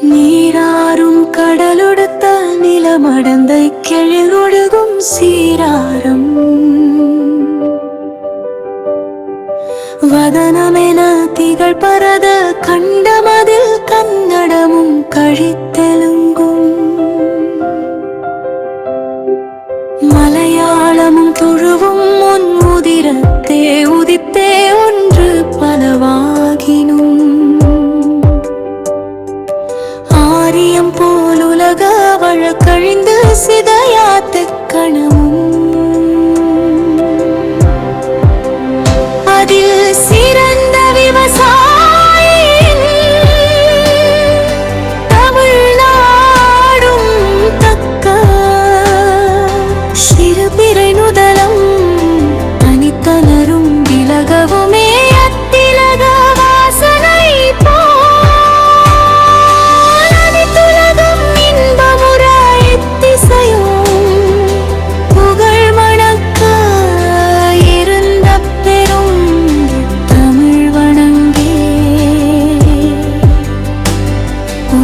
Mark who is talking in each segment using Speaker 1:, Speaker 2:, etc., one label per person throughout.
Speaker 1: நீராறும் கடலொடுத்த நிலமடந்த கிழங்கொழுகும் சீராரம். வதனமென திகழ் பரத கண்டமதில் கன்னடமும் கழித்தெலுங்கும் மலையாளமும் துழுவும் முன் உதிரத்தே காரியம் போல் உலக வழக்கழிந்து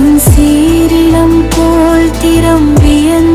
Speaker 1: உன் சீரிலம் போல் திறம் வியந்து